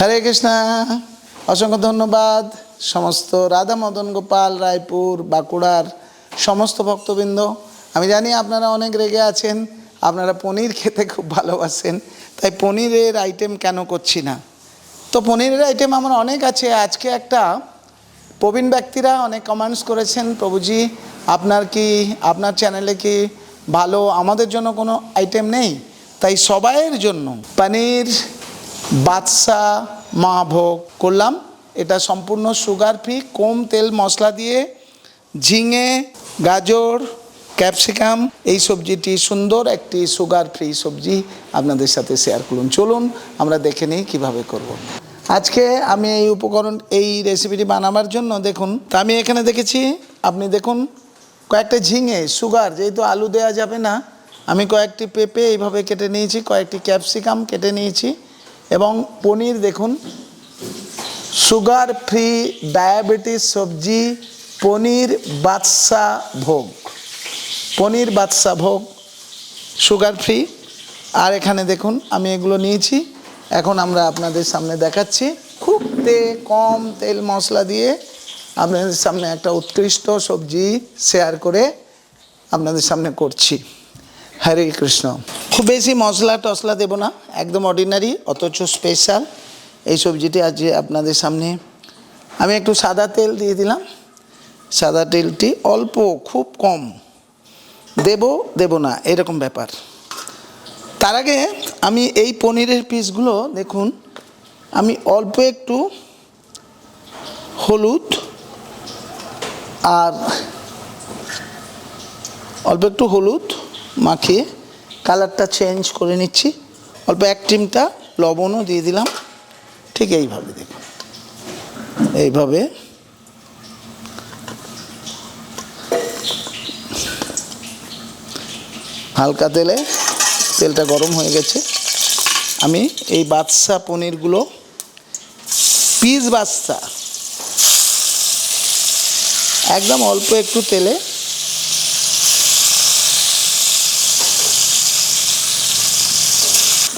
হরে কৃষ্ণা। অসংখ্য ধন্যবাদ। সমস্ত রাধা মদন, গোপাল, রায়পুর, বাঁকুড়ার সমস্ত ভক্তবৃন্দ। আমি জানি আপনারা অনেক রেগে আছেন, আপনারা পনির খেতে খুব ভালোবাসেন, তাই পনিরের আইটেম কেন করছি না? তো পনিরের আইটেম আমার অনেক আছে। আজকে একটা প্রবীণ ব্যক্তিরা অনেক কমেন্টস করেছেন, প্রভুজি, আপনার কি, আপনার চ্যানেলে কি ভালো, আমাদের জন্য কোনো আইটেম নেই? তাই সবাইয়ের জন্য পনির বাদশা, মহাভোগ করলাম। এটা সম্পূর্ণ সুগার ফ্রি কম তেল মশলা দিয়ে, ঝিঙে, গাজর ক্যাপসিকাম এই সবজিটি সুন্দর একটি সুগার ফ্রি সবজি আপনাদের সাথে শেয়ার করুন। চলুন আমরা দেখে নিই কীভাবে করব। আজকে আমি এই উপকরণ, এই রেসিপিটি বানাবার জন্য দেখুন, তা আমি এখানে দেখেছি, আপনি দেখুন, কয়েকটা ঝিঙে সুগার যেহেতু আলু দেওয়া যাবে না, আমি কয়েকটি পেঁপে এইভাবে কেটে নিয়েছি, কয়েকটি ক্যাপসিকাম কেটে নিয়েছি। এবং পনির দেখুন সুগার ফ্রি ডায়াবেটিস সবজি, পনির বাদশা ভোগ। পনির বাদশা ভোগ সুগার ফ্রি আর এখানে দেখুন, আমি এগুলো নিয়েছি। এখন আমরা আপনাদের সামনে দেখাচ্ছি খুব তে কম তেল মশলা দিয়ে আপনাদের সামনে একটা উৎকৃষ্ট সবজি শেয়ার করে আপনাদের সামনে করছি। হরে কৃষ্ণ। খুব বেশি মশলা টসলা দেবো না, একদম অর্ডিনারি অথচ স্পেশাল এই সবজিটি আজ আপনাদের সামনে আমি একটু সাদা তেল দিয়ে দিলাম। সাদা তেলটি অল্প, খুব কম। দেব দেব না, এরকম ব্যাপার। তার আগে আমি এই পনিরের পিসগুলো দেখুন, আমি অল্প একটু হলুদ আর অল্প একটু হলুদ মাখিয়ে কালারটা চেঞ্জ করে নিচ্ছি। অল্প এক চিমটা লবণও দিয়ে দিলাম। ঠিক এইভাবে দেখুন। এইভাবে। হালকা তেলে, তেলটা গরম হয়ে গেছে। আমি এই বাদশা পনিরগুলো, পিস বাদশা, একদম অল্প একটু তেলে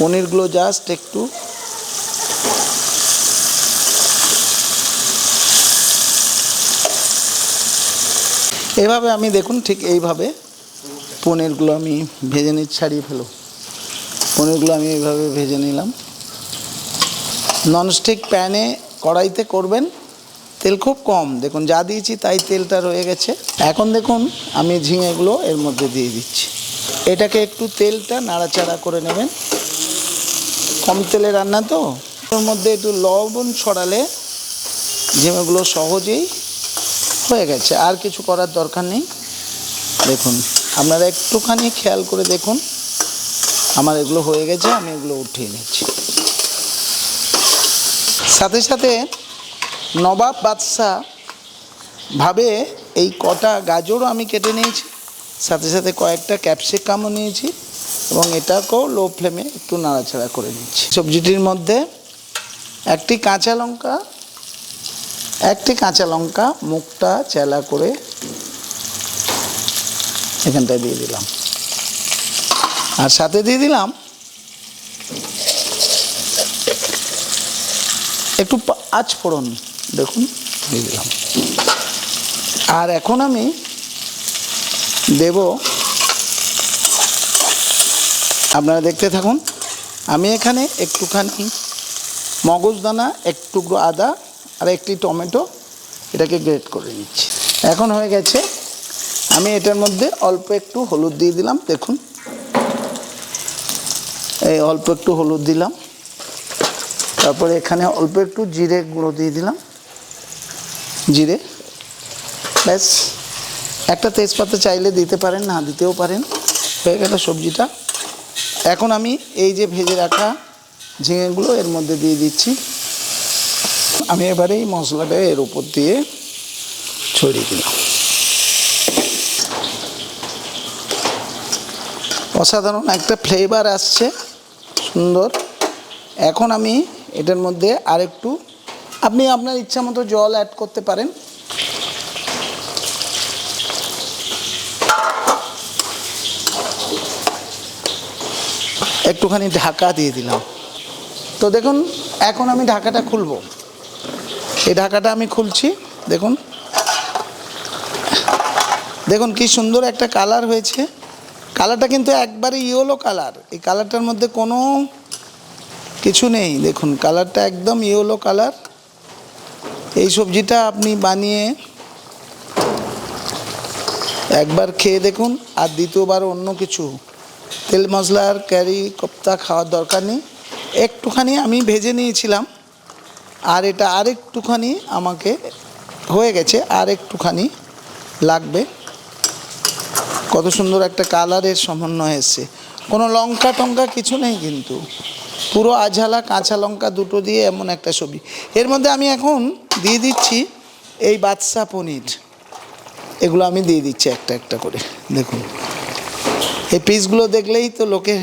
পনিরগুলো জাস্ট একটু এভাবে আমি দেখুন ঠিক এইভাবে পনিরগুলো আমি ভেজে নিচ্ছি, ছাড়িয়ে ফেলো পনিরগুলো আমি এইভাবে ভেজে নিলাম। ননস্টিক প্যানে কড়াইতে করবেন, তেল খুব কম। দেখুন, যা দিয়েছি তাই তেলটা রয়ে গেছে। এখন দেখুন, আমি ঝিঙেগুলো এর মধ্যে দিয়ে দিচ্ছি। এটাকে একটু তেলটা নাড়াচাড়া করে নেবেন। কম তেলে রান্না তো। ওর মধ্যে একটু লবণ ছড়ালে ঝিঙেগুলো সহজেই হয়ে গেছে। আর কিছু করার দরকার নেই। দেখুন, আপনারা একটুখানি খেয়াল করে দেখুন। আমার এগুলো হয়ে গেছে, আমি এগুলো উঠিয়ে নিচ্ছি। সাথে সাথে নবাব বাদশাহ ভাবে এই কটা গাজরও আমি কেটে নিয়েছি। সাথে সাথে কয়েকটা ক্যাপসিকামও নিয়েছি। এবং এটাকেও লো ফ্লেমে একটু নাড়াচাড়া করে নিচ্ছি। সবজিটির মধ্যে একটি কাঁচা লঙ্কা, একটি কাঁচা লঙ্কা মুখটা চেলা করে এখানটায় দিয়ে দিলাম। আর সাথে দিয়ে দিলাম একটু আঁচ ফোড়ন, দেখুন, দিয়ে দিলাম। আর এখন আমি দেব আপনারা দেখতে থাকুন। আমি এখানে একটুখানি মগজদানা, এক টুকরো আদা আর একটি টমেটো এটাকে গ্রেট করে নিচ্ছি। এখন হয়ে গেছে, আমি এটার মধ্যে অল্প একটু হলুদ দিয়ে দিলাম, দেখুন। এই অল্প একটু হলুদ দিলাম। তারপরে এখানে অল্প একটু জিরে গুঁড়ো দিয়ে দিলাম। জিরে, ব্যাস। একটা তেজপাতা চাইলে দিতে পারেন, না দিতেও পারেন। হয়ে গেল সবজিটা। এখন আমি এই যে ভেজে রাখা ঝিঙেগুলো এর মধ্যে দিয়ে দিচ্ছি। আমি এবারে এই মশলাটা এর উপর দিয়ে ছড়িয়ে দিলাম। অসাধারণ একটা ফ্লেভার আসছে, সুন্দর। এখন আমি এটার মধ্যে আরেকটু, আপনি আপনার ইচ্ছা মতো জল অ্যাড করতে পারেন। একটুখানি ঢাকা দিয়ে দিলাম। তো দেখুন, এখন আমি ঢাকাটা খুলবো। এই ঢাকাটা আমি খুলছি, দেখুন। দেখুন কি সুন্দর একটা কালার হয়েছে। কালারটা কিন্তু একবারে ইয়েলো কালার। এই কালারটার মধ্যে কোনো কিছু নেই। দেখুন, কালারটা একদম ইয়েলো কালার। এই সবজিটা আপনি বানিয়ে একবার খেয়ে দেখুন, আর দ্বিতীয়বার অন্য কিছু। তেল মশলার ক্যারি, কোপ্তা খাওয়ার দরকার নেই। একটুখানি আমি ভেজে নিয়েছিলাম, আর এটা আরেকটুখানি আমাকে হয়ে গেছে আর একটুখানি লাগবে। কত সুন্দর একটা কালারের সমন্বয় এসছে। কোনো লঙ্কা টঙ্কা কিছু নেই কিন্তু। পুরো আঝালা কাঁচা লঙ্কা দুটো দিয়ে এমন একটা সবজি এর মধ্যে আমি এখন দিয়ে দিচ্ছি এই বাদশা পনির। এগুলো আমি দিয়ে দিচ্ছি একটা একটা করে। দেখুন। এই পিসগুলো দেখলেই তো লোকে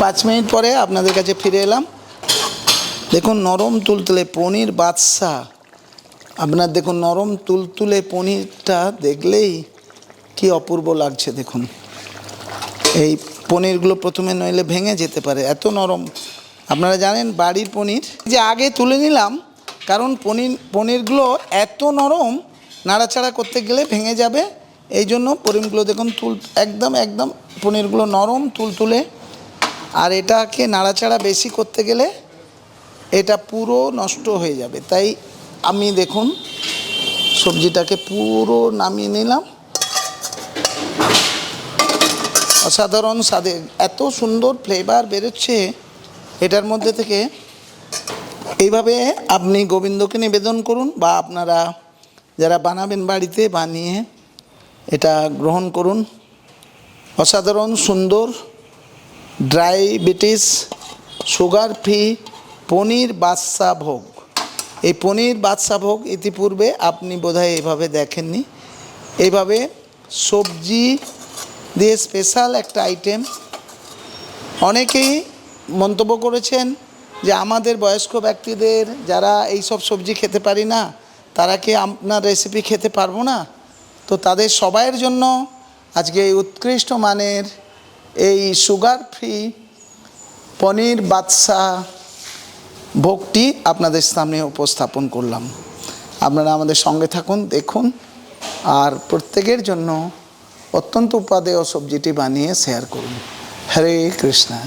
পাঁচ মিনিট পরে আপনাদের কাছে ফিরে এলাম। দেখুন নরম তুলতুলে পনির বাদশা আপনার দেখুন নরম তুলতুলে পনিরটা দেখলেই কি অপূর্ব লাগছে দেখুন। এই পনিরগুলো প্রথমে নইলে ভেঙে যেতে পারে, এত নরম। আপনারা জানেন বাড়ির পনির। যে আগে তুলে নিলাম, কারণ পনির, পনিরগুলো এত নরম, নাড়াচাড়া করতে গেলে ভেঙে যাবে। এই জন্য পনিরগুলো দেখুন তুল, একদম একদম পনিরগুলো নরম তুলতুলে। আর এটাকে নাড়াচাড়া বেশি করতে গেলে এটা পুরো নষ্ট হয়ে যাবে। তাই আমি দেখুন সবজিটাকে পুরো নামিয়ে নিলাম। অসাধারণ স্বাদে এত সুন্দর ফ্লেভার বেরোচ্ছে। এটার মধ্যে থেকে এইভাবে আপনি গোবিন্দকে নিবেদন করুন বা আপনারা যারা বানাবেন বাড়িতে বানিয়ে এটা গ্রহণ করুন। অসাধারণ, সুন্দর ডায়াবেটিস সুগার ফ্রি পনির বাদশা ভোগ। এই পনির বাদশা ভোগ ইতিপূর্বে আপনি বোধহয় এইভাবে দেখেননি। এইভাবে সবজি দিয়ে স্পেশাল একটা আইটেম অনেকেই মন্তব্য করেছেন যে আমাদের বয়স্ক ব্যক্তিদের যারা এই সব সবজি খেতে পারি না, তারা কি আপনার রেসিপি খেতে পারব না? তো তাদের সবাইয়ের জন্য আজকে এই উৎকৃষ্ট মানের এই সুগার ফ্রি পনির বাদশা ভোগটি আপনাদের সামনে উপস্থাপন করলাম। আপনারা আমাদের সঙ্গে থাকুন, দেখুন, আর প্রত্যেকের জন্য অত্যন্ত উপাদেয় সবজিটি বানিয়ে শেয়ার করুন। হরে কৃষ্ণা।